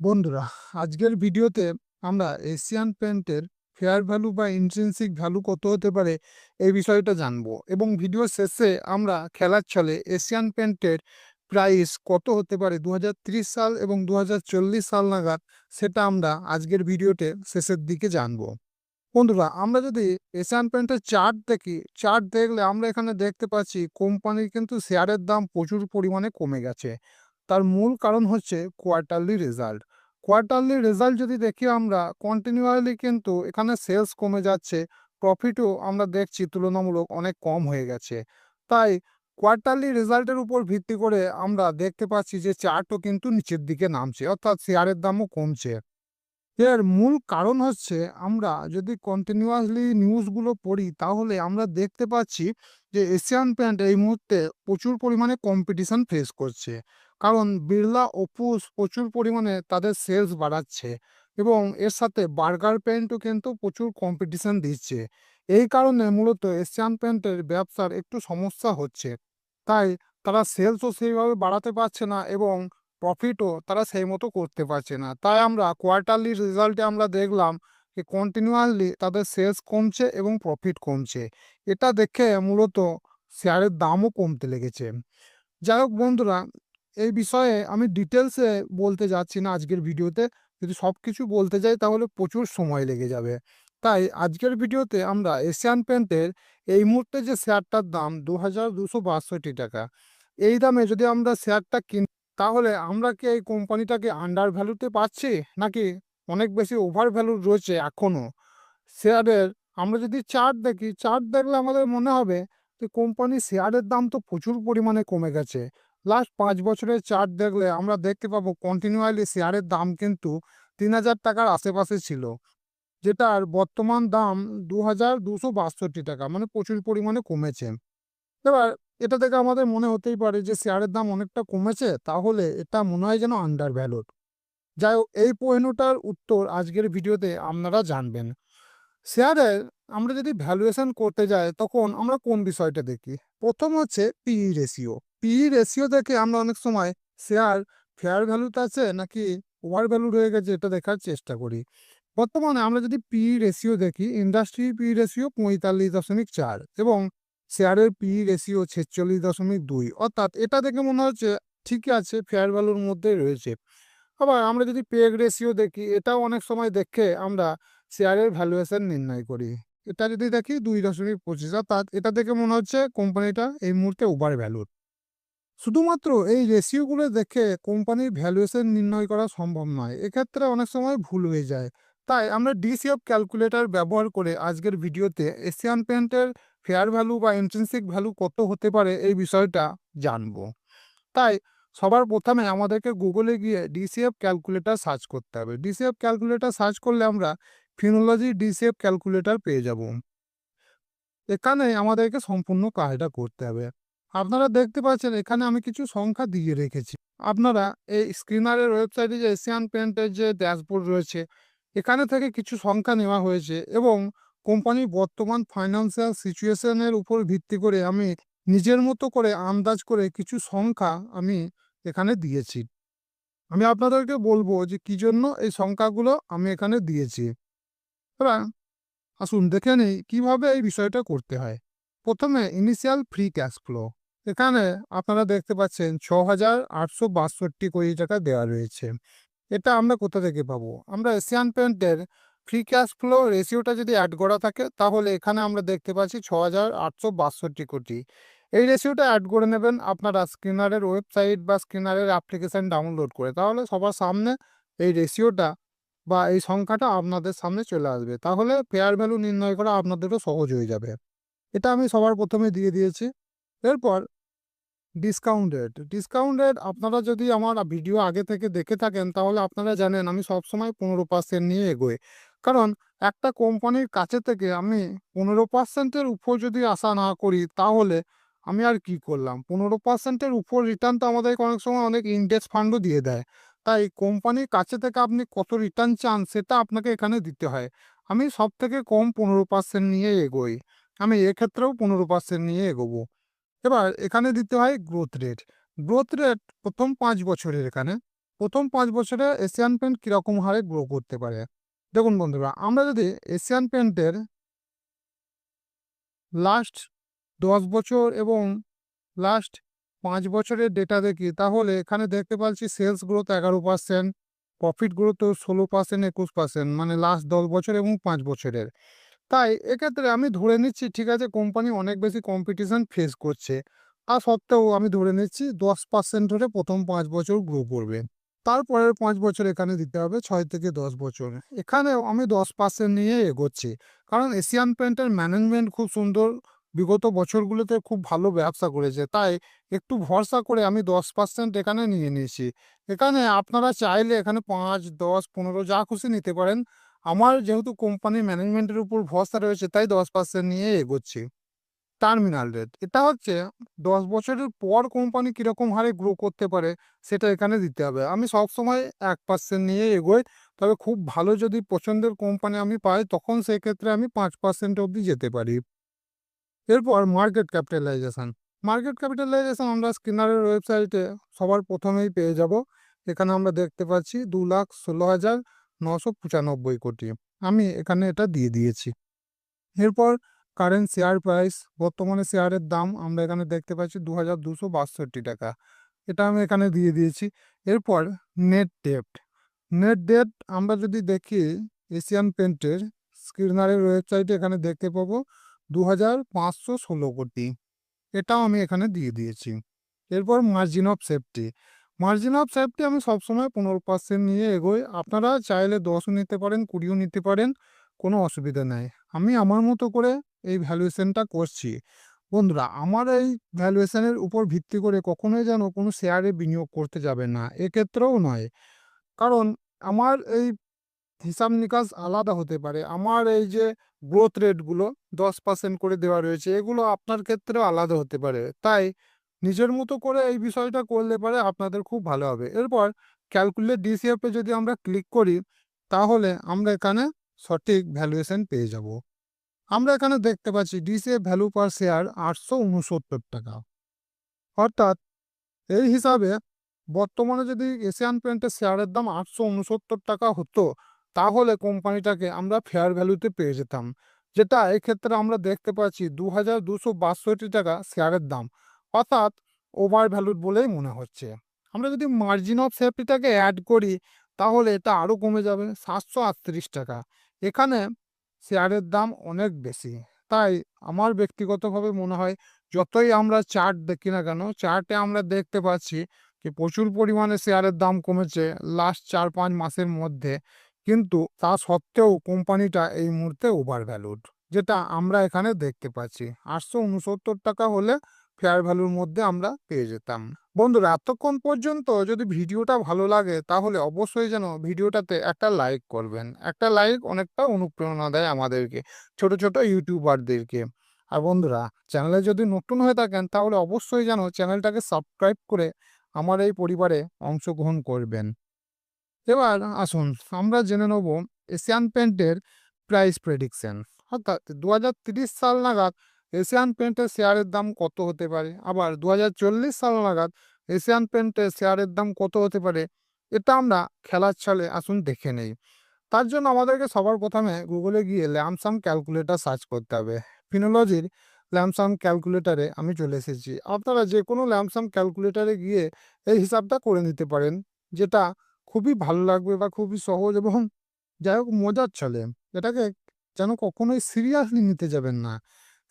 বন্ধুরা, আজকের ভিডিওতে আমরা এশিয়ান পেন্টের ফেয়ার ভ্যালু বা ইন্ট্রিনসিক ভ্যালু কত হতে পারে এই বিষয়টা জানব এবং ভিডিও শেষে আমরা খেলার ছলে এশিয়ান পেন্টের প্রাইস কত হতে পারে দু হাজার ত্রিশ সাল এবং দু হাজার চল্লিশ সাল নাগাদ সেটা আমরা আজকের ভিডিওতে শেষের দিকে জানব। বন্ধুরা, আমরা যদি এশিয়ান পেন্টের চার্ট দেখি চার্ট দেখলে আমরা এখানে দেখতে পাচ্ছি কোম্পানির কিন্তু শেয়ারের দাম প্রচুর পরিমাণে কমে গেছে। তার মূল কারণ হচ্ছে কোয়ার্টারলি রেজাল্ট কোয়ার্টারলি রেজাল্ট যদি দেখি আমরা কন্টিনিউয়ালি কিন্তু এখানে সেলস কমে যাচ্ছে প্রফিটও আমরা দেখছি তুলনামূলক অনেক কম হয়ে গেছে। তাই কোয়ার্টারলি রেজাল্টের উপর ভিত্তি করে আমরা দেখতে পাচ্ছি যে চার্টও কিন্তু নিচের দিকে নামছে, অর্থাৎ শেয়ারের দামও কমছে। এর মূল কারণ হচ্ছে আমরা যদি কন্টিনিউয়াসলি নিউজগুলো পড়ি, তাহলে আমরা দেখতে পাচ্ছি যে এশিয়ান পেন্ট এই মুহূর্তে প্রচুর পরিমাণে কম্পিটিশন ফেস করছে। কারণ বিড়লা ওপুস প্রচুর পরিমাণে তাদের সেলস বাড়াচ্ছে এবং এর সাথে বার্গার পেন্টও কিন্তু প্রচুর কম্পিটিশন দিচ্ছে। এই কারণে মূলত এশিয়ান পেন্টের ব্যবসার একটু সমস্যা হচ্ছে। তাই তারা সেলসও সেইভাবে বাড়াতে পারছে না এবং প্রফিটও তারা সেই মতো করতে পারছে না। তাই আমরা কোয়ার্টারলি রেজাল্টে আমরা দেখলাম যে কন্টিনিউয়াসলি তাদের সেলস কমছে এবং প্রফিট কমছে। এটা দেখে মূলত শেয়ারের দামও কমতে লেগেছে। যাই হোক বন্ধুরা এই বিষয়ে আমি ডিটেলসে বলতে যাচ্ছি না আজকের ভিডিওতে। যদি সব কিছু বলতে যাই তাহলে প্রচুর সময় লেগে যাবে। তাই আজকের ভিডিওতে আমরা এশিয়ান পেন্টের এই মুহূর্তে যে শেয়ারটার দাম দু টাকা, এই দামে যদি আমরা শেয়ারটা কিন, তাহলে আমরা কি এই কোম্পানিটাকে আন্ডার ভ্যালুতে পাচ্ছি? নাকি অনেক বেশি ওভার ভ্যালু রয়েছে এখনও শেয়ারের আমরা যদি চার্ট দেখি চার্ট দেখলে আমাদের মনে হবে যে কোম্পানির শেয়ারের দাম তো প্রচুর পরিমাণে কমে গেছে। লাস্ট পাঁচ বছরের চার্ট দেখলে আমরা দেখতে পাবো কন্টিনিউয়ালি শেয়ারের দাম কিন্তু তিন হাজার টাকার আশেপাশে ছিল। যেটার বর্তমান দাম দু হাজার দুশো টাকা মানে প্রচুর পরিমাণে কমেছে। এবার এটা থেকে আমাদের মনে হতেই পারে যে শেয়ারের দাম অনেকটা কমেছে, তাহলে এটা মনে হয় যেন আন্ডার ভ্যালুড যাই হোক, এই প্রশ্নটার উত্তর আজকের ভিডিওতে আপনারা জানবেন। শেয়ারের আমরা যদি ভ্যালুয়েশন করতে যাই, তখন আমরা কোন বিষয়টা দেখি? প্রথম হচ্ছে পিই রেশিও পিই রেশিও দেখে আমরা অনেক সময় শেয়ার ফেয়ার ভ্যালুতে আছে নাকি ওভার ভ্যালু রয়ে গেছে এটা দেখার চেষ্টা করি। বর্তমানে আমরা যদি পিই রেশিও দেখি ইন্ডাস্ট্রি পিই রেশিও পঁয়তাল্লিশ দশমিক চার এবং শেয়ারের পিই রেশিও ছেচল্লিশ দশমিক দুই। অর্থাৎ এটা দেখে মনে হচ্ছে ঠিকই আছে ফেয়ার ভ্যালুর মধ্যে রয়েছে। আবার আমরা যদি পেগ রেশিও দেখি, এটাও অনেক সময় দেখে আমরা শেয়ারের ভ্যালুয়েশন নির্ণয় করি। এটা যদি দেখি দুই দশমিক পঁচিশ, অর্থাৎ এটা দেখে মনে হচ্ছে কোম্পানিটা এই মুহূর্তে ওভার ভ্যালুর শুধুমাত্র এই রেশিওগুলো দেখে কোম্পানির ভ্যালুয়েশন নির্ণয় করা সম্ভব নয়। এক্ষেত্রে অনেক সময় ভুল হয়ে যায়। তাই আমরা ডিসিএফ ক্যালকুলেটর ব্যবহার করে আজকের ভিডিওতে এশিয়ান পেন্টের ফেয়ার ভ্যালু বা ইন্ট্রেন্সিক ভ্যালু কত হতে পারে এই বিষয়টা জানব। তাই সবার প্রথমে আমাদেরকে গুগলে গিয়ে ডিসিএফ ক্যালকুলেটর সার্চ করতে হবে। ডিসিএফ ক্যালকুলেটর সার্চ করলে আমরা ফিনোলজি ডিসিএফ ক্যালকুলেটর পেয়ে যাব। এখানে আমাদেরকে সম্পূর্ণ কাজটা করতে হবে। আপনারা দেখতে পাচ্ছেন এখানে আমি কিছু সংখ্যা দিয়ে রেখেছি। আপনারা এই স্ক্রিনারের ওয়েবসাইটে যে এশিয়ান পেন্টের যে ড্যাশবোর্ড রয়েছে, এখানে থেকে কিছু সংখ্যা নেওয়া হয়েছে এবং কোম্পানির বর্তমান ফাইন্যান্সিয়াল সিচুয়েশনের উপর ভিত্তি করে আমি নিজের মতো করে আন্দাজ করে কিছু সংখ্যা আমি এখানে দিয়েছি। আমি আপনাদেরকে বলব যে কি জন্য এই সংখ্যাগুলো আমি এখানে দিয়েছি। এবার আসুন দেখে নিই কীভাবে এই বিষয়টা করতে হয়। প্রথমে ইনিশিয়াল ফ্রি ক্যাশ ফ্লো এখানে আপনারা দেখতে পাচ্ছেন ছ হাজার আটশো বাষট্টি কোটি টাকা দেওয়া রয়েছে। এটা আমরা কোথা থেকে পাবো? আমরা এশিয়ান পেন্টের ফ্রি ক্যাশ ফ্লো রেশিওটা যদি অ্যাড করা থাকে, তাহলে এখানে আমরা দেখতে পাচ্ছি ছ হাজার আটশো বাষট্টি কোটি। এই রেশিওটা অ্যাড করে নেবেন আপনারা স্ক্রিনারের ওয়েবসাইট বা স্ক্রিনারের অ্যাপ্লিকেশান ডাউনলোড করে। তাহলে সবার সামনে এই রেশিওটা বা এই সংখ্যাটা আপনাদের সামনে চলে আসবে। তাহলে ফেয়ার ভ্যালু নির্ণয় করা আপনাদেরও সহজ হয়ে যাবে। এটা আমি সবার প্রথমে দিয়ে দিয়েছি। এরপর ডিসকাউন্ট রেট ডিসকাউন্ট রেট আপনারা যদি আমার ভিডিও আগে থেকে দেখে থাকেন, তাহলে আপনারা জানেন আমি সবসময় পনেরো পার্সেন্ট নিয়ে এগোই। কারণ একটা কোম্পানির কাছে থেকে আমি পনেরো পার্সেন্টের উপর যদি আশা না করি, তাহলে আমি আর কি করলাম? পনেরো পার্সেন্টের উপর রিটার্ন তো আমাদেরকে অনেক সময় অনেক ইন্ডেক্স ফান্ডও দিয়ে দেয়। তাই কোম্পানির কাছে থেকে আপনি কত রিটার্ন চান, সেটা আপনাকে এখানে দিতে হয়। আমি সব থেকে কম পনেরো পার্সেন্ট নিয়ে এগোই। আমি এক্ষেত্রেও পনেরো পার্সেন্ট নিয়ে এগোবো। এবার এখানে দিতে হয় গ্রোথ রেট গ্রোথ রেট প্রথম পাঁচ বছরের এখানে। প্রথম পাঁচ বছরে এশিয়ান পেন্ট কীরকম হারে গ্রো করতে পারে? দেখুন বন্ধুরা, আমরা যদি এশিয়ান পেন্টের লাস্ট দশ বছর এবং লাস্ট পাঁচ বছরের ডেটা দেখি, তাহলে এখানে দেখতে পাচ্ছি সেলস গ্রোথ এগারো পার্সেন্ট প্রফিট গ্রোথ ষোলো পার্সেন্ট একুশ পার্সেন্ট মানে লাস্ট দশ বছর এবং পাঁচ বছরের। তাই এক্ষেত্রে আমি ধরে নিচ্ছি, ঠিক আছে, কোম্পানি অনেক বেশি কম্পিটিশন ফেস করছে। আর সত্ত্বেও আমি ধরে নিচ্ছি, দশ পার্সেন্ট ধরে প্রথম পাঁচ বছর গ্রো করবে। তারপরের পাঁচ বছর এখানে দিতে হবে ছয় থেকে দশ বছর। এখানেও আমি দশ পার্সেন্ট নিয়ে এগোচ্ছি। কারণ এশিয়ান পেন্টের ম্যানেজমেন্ট খুব সুন্দর, বিগত বছরগুলোতে খুব ভালো ব্যবসা করেছে। তাই একটু ভরসা করে আমি দশ পার্সেন্ট এখানে নিয়ে নিয়েছি। এখানে আপনারা চাইলে এখানে পাঁচ, দশ, পনেরো যা খুশি নিতে পারেন। আমার যেহেতু কোম্পানির ম্যানেজমেন্টের উপর ভরসা রয়েছে, তাই দশ পার্সেন্ট নিয়ে এগোচ্ছি। টার্মিনাল রেট, এটা হচ্ছে দশ বছরের পর কোম্পানি কীরকম হারে গ্রো করতে পারে, সেটা এখানে দিতে হবে। আমি সবসময় এক পার্সেন্ট নিয়ে এগোই, তবে খুব ভালো যদি পছন্দের কোম্পানি আমি পাই, তখন সেক্ষেত্রে আমি পাঁচ পার্সেন্ট অবধি যেতে পারি। এরপর মার্কেট ক্যাপিটালাইজেশন মার্কেট ক্যাপিটালাইজেশন আমরা স্কিনারের ওয়েবসাইটে সবার প্রথমেই পেয়ে যাব। এখানে আমরা দেখতে পাচ্ছি দু লাখ ষোলো হাজার নশো পঁচানব্বই কোটি। আমি এখানে এটা দিয়ে দিয়েছি। এরপর কারেন্ট শেয়ার প্রাইস বর্তমানে শেয়ারের দাম আমরা এখানে দেখতে পাচ্ছি দু হাজার দুশো টাকা। এটা আমি এখানে দিয়ে দিয়েছি। এরপর নেট ডেট নেট ডেট আমরা যদি দেখি এশিয়ান পেন্টের স্ক্রিনারের ওয়েবসাইটে এখানে দেখতে পাবো দু হাজার পাঁচশো ষোলো কোটি। এটাও আমি এখানে দিয়ে দিয়েছি। এরপর margin of safety margin of safety আমি সবসময় পনেরো পার্সেন্ট নিয়ে এগোই। আপনারা চাইলে দশও নিতে পারেন, কুড়িও নিতে পারেন, কোনো অসুবিধা নেই। আমি আমার মতো করে এই ভ্যালুয়েশনটা করছি। বন্ধুরা, আমার এই ভ্যালুয়েশনের উপর ভিত্তি করে কখনোই যেন কোনো শেয়ারে বিনিয়োগ করতে যাবে না, এক্ষেত্রেও নয়। কারণ আমার এই হিসাব নিকাশ আলাদা হতে পারে। আমার এই যে গ্রোথ রেটগুলো দশ পার্সেন্ট করে দেওয়া রয়েছে, এগুলো আপনার ক্ষেত্রেও আলাদা হতে পারে। তাই নিজের মতো করে এই বিষয়টা করলে পারে আপনাদের খুব ভালো হবে। এরপর ক্যালকুলেট ডিসিএফে যদি আমরা ক্লিক করি, তাহলে আমরা এখানে সঠিক ভ্যালুয়েশন পেয়ে যাব। আমরা এখানে দেখতে পাচ্ছি ডিসিএফ ভ্যালু পার শেয়ার আটশো উনসত্তর টাকা। অর্থাৎ এই হিসাবে বর্তমানে যদি এশিয়ান পেন্টের শেয়ারের দাম আটশো উনসত্তর টাকা হতো, তাহলে কোম্পানিটাকে আমরা ফেয়ার ভ্যালুতে পেয়ে যেতাম। যেটা এক্ষেত্রে আমরা দেখতে পাচ্ছি দু হাজার দুশো বাষট্টি টাকা শেয়ারের দাম। অর্থাৎ ওভার ভ্যালুড বলেই মনে হচ্ছে। আমরা যদি মার্জিন অফ সেফটিটাকে অ্যাড করি, তাহলে এটা আরও কমে যাবে, সাতশো আটত্রিশ টাকা। এখানে শেয়ারের দাম অনেক বেশি। তাই আমার ব্যক্তিগতভাবে মনে হয়, যতই আমরা চার্ট দেখি না কেন চার্টে আমরা দেখতে পাচ্ছি যে প্রচুর পরিমাণে শেয়ারের দাম কমেছে লাস্ট চার পাঁচ মাসের মধ্যে। কিন্তু তা সত্ত্বেও কোম্পানিটা এই মুহূর্তে ওভার ভ্যালুড যেটা আমরা এখানে দেখতে পাচ্ছি। আটশো উনসত্তর টাকা হলে ফেয়ার ভ্যালুর মধ্যে আমরা পেয়ে যেতাম। বন্ধুরা, এতক্ষণ পর্যন্ত যদি ভিডিওটা ভালো লাগে, তাহলে অবশ্যই যেন ভিডিওটাতে একটা লাইক করবেন। একটা লাইক অনেকটা অনুপ্রেরণা দেয় আমাদেরকে, ছোট ছোট ইউটিউবারদেরকে আর বন্ধুরা, চ্যানেলে যদি নতুন হয়ে থাকেন, তাহলে অবশ্যই যেন চ্যানেলটাকে সাবস্ক্রাইব করে আমার এই পরিবারে অংশগ্রহণ করবেন। এবার আসুন, আমরা জেনে নেব এশিয়ান পেন্টের প্রাইস প্রেডিকশন অর্থাৎ দু সাল নাগাদ এশিয়ান পেন্টের শেয়ারের দাম কত হতে পারে? আবার দু হাজার চল্লিশ সাল নাগাদ এশিয়ান পেন্টের শেয়ারের দাম কত হতে পারে? এটা আমরা খেলার ছলে আসুন দেখে নেই। তার জন্য আমাদেরকে সবার প্রথমে গুগলে গিয়ে ল্যামসাম ক্যালকুলেটার সার্চ করতে হবে। ফিনোলজির ল্যামসাম ক্যালকুলেটারে আমি চলে এসেছি। আপনারা যে কোনো ল্যামসাম ক্যালকুলেটারে গিয়ে এই হিসাবটা করে নিতে পারেন, যেটা খুবই ভালো লাগবে বা খুবই সহজ এবং যাই হোক মজার চলে এটাকে যেন কখনোই সিরিয়াসলি নিতে যাবেন না।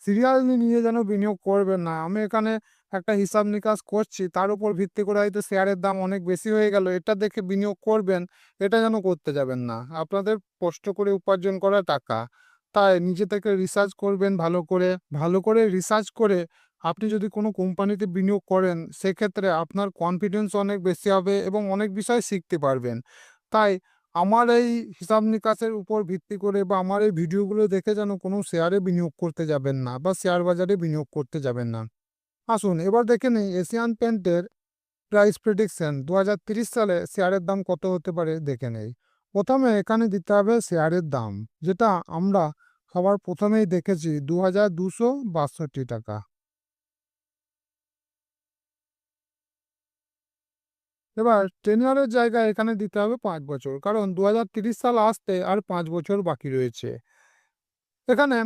সিরিয়াসলি নিয়ে যেন বিনিয়োগ করবেন না। আমি এখানে একটা হিসাব নিকাশ করছি, তার উপর ভিত্তি করে হয়তো শেয়ারের দাম অনেক বেশি হয়ে গেল, এটা দেখে বিনিয়োগ করবেন, এটা যেন করতে যাবেন না। আপনাদের কষ্ট করে উপার্জন করা টাকা, তাই নিজে থেকে রিসার্চ করবেন ভালো করে। ভালো করে রিসার্চ করে আপনি যদি কোনো কোম্পানিতে বিনিয়োগ করেন, সেক্ষেত্রে আপনার কনফিডেন্স অনেক বেশি হবে এবং অনেক বিষয় শিখতে পারবেন। তাই আমার এই হিসাব নিকাশের উপর ভিত্তি করে বা আমার এই ভিডিওগুলো দেখে যেন কোনো শেয়ারে বিনিয়োগ করতে যাবেন না বা শেয়ার বাজারে বিনিয়োগ করতে যাবেন না। আসুন, এবার দেখে নিই এশিয়ান পেন্টের প্রাইস প্রেডিকশন দু সালে শেয়ারের দাম কত হতে পারে দেখে নেই। প্রথমে এখানে দিতে হবে শেয়ারের দাম, যেটা আমরা সবার প্রথমেই দেখেছি দু টাকা। এবার ট্রেনারের জায়গায় এখানে দিতে হবে পাঁচ বছর। কারণ দু সাল আসতে আর পাঁচ বছর বাকি রয়েছে। এখানে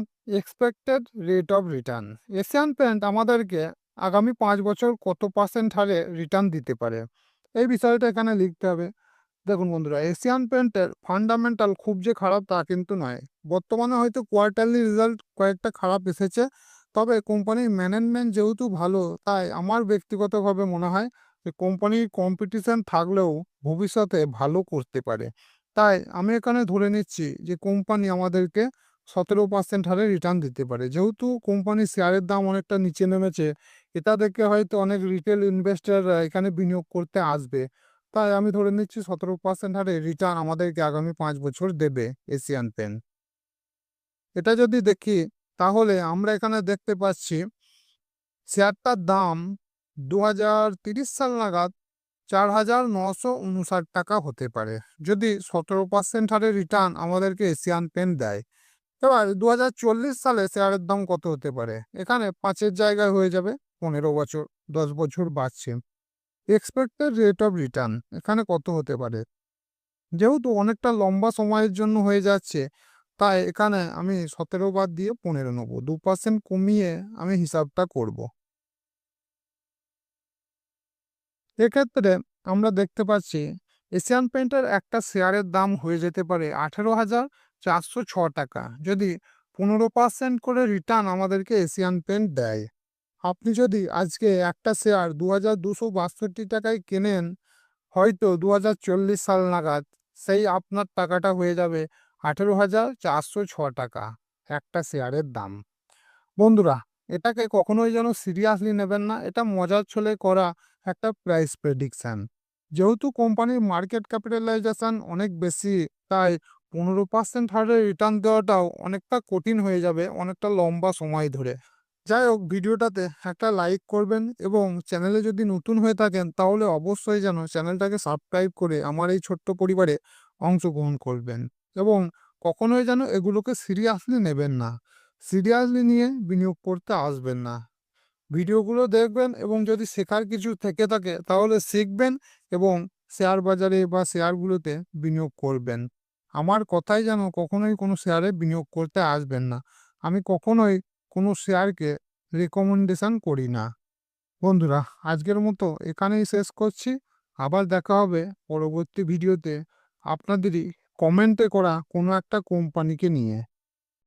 expected rate of return Asian paint আমাদেরকে আগামী পাঁচ বছর কত পার্সেন্ট হারে রিটার্ন দিতে পারে? এই বিষয়টা এখানে লিখতে হবে। দেখুন বন্ধুরা, এশিয়ান পেন্টের ফান্ডামেন্টাল খুব যে খারাপ তা কিন্তু নয়। বর্তমানে হয়তো কোয়ার্টারলি রেজাল্ট কয়েকটা খারাপ এসেছে। তবে কোম্পানির ম্যানেজমেন্ট যেহেতু ভালো, তাই আমার ব্যক্তিগতভাবে মনে হয় যে কোম্পানির কম্পিটিশন থাকলেও ভবিষ্যতে ভালো করতে পারে। তাই আমি এখানে ধরে নিচ্ছি যে কোম্পানি আমাদেরকে সতেরো পার্সেন্ট হারে রিটার্ন দিতে পারে। যেহেতু কোম্পানির শেয়ারের দাম অনেকটা নিচে নেমেছে, এটা দেখে হয়তো অনেক রিটেল ইনভেস্টাররা এখানে বিনিয়োগ করতে আসবে। তাই আমি ধরে নিচ্ছি সতেরো পার্সেন্ট হারে রিটার্ন আমাদেরকে আগামী পাঁচ বছর দেবে এশিয়ান পেন এটা যদি দেখি, তাহলে আমরা এখানে দেখতে পাচ্ছি শেয়ারটার দাম দু সাল নাগাদ চার হাজার নশো উনষাট টাকা হতে পারে। যদি সতেরো পার্সেন্ট হারে রিটার্ন আমাদেরকে এশিয়ান পেন দেয়, এবার দু হাজার চল্লিশ সালে শেয়ারের দাম কত হতে পারে? এখানে পাঁচের জায়গায় হয়ে যাবে, পনেরো বছর, দশ বছর বাড়ছে। এক্সপেক্টেড রেট অফ রিটার্ন এখানে কত হতে পারে? যেহেতু অনেকটা লম্বা সময়ের জন্য হয়ে যাচ্ছে, তাই এখানে আমি সতেরো বাদ দিয়ে পনেরো নেব। দু পার্সেন্ট কমিয়ে আমি হিসাবটা করব। এক্ষেত্রে আমরা দেখতে পাচ্ছি এশিয়ান পেন্টের একটা শেয়ারের দাম হয়ে যেতে পারে আঠেরো হাজার চারশো ছ টাকা। যদি পনেরো পার্সেন্ট করে রিটার্ন আমাদেরকে এশিয়ান পেন্ট দেয়। আপনি যদি আজকে একটা শেয়ার দু হাজার দুশো বাষট্টি টাকায় কেনেন, হয়তো দু হাজার চল্লিশ সাল নাগাদ সেই আপনার টাকাটা হয়ে যাবে আঠেরো হাজার চারশো ছ টাকা একটা শেয়ারের দাম। বন্ধুরা, এটাকে কখনোই যেন সিরিয়াসলি নেবেন না, এটা মজার ছলে করা একটা প্রাইস প্রেডিকশান যেহেতু কোম্পানির মার্কেট ক্যাপিটালাইজেশন অনেক বেশি, তাই পনেরো পার্সেন্ট হারে রিটার্ন দেওয়াটাও অনেকটা কঠিন হয়ে যাবে অনেকটা লম্বা সময় ধরে। যাই হোক, ভিডিওটাতে একটা লাইক করবেন এবং চ্যানেলে যদি নতুন হয়ে থাকেন, তাহলে অবশ্যই যেন চ্যানেলটাকে সাবস্ক্রাইব করে আমার এই ছোট্ট পরিবারে অংশগ্রহণ করবেন এবং কখনোই যেন এগুলোকে সিরিয়াসলি নেবেন না। সিরিয়াসলি নিয়ে বিনিয়োগ করতে আসবেন না। ভিডিওগুলো দেখবেন এবং যদি শেখার কিছু থেকে থাকে তাহলে শিখবেন এবং শেয়ার বাজারে বা শেয়ারগুলোতে বিনিয়োগ করবেন। আমার কথাই যেন কখনোই কোনো শেয়ারে বিনিয়োগ করতে আসবেন না। আমি কখনোই কোনো শেয়ারকে রেকমেন্ডেশন করি না। বন্ধুরা, আজকের মতো এখানেই শেষ করছি। আবার দেখা হবে পরবর্তী ভিডিওতে। আপনাদেরই কমেন্টে করা কোনো একটা কোম্পানিকে নিয়ে।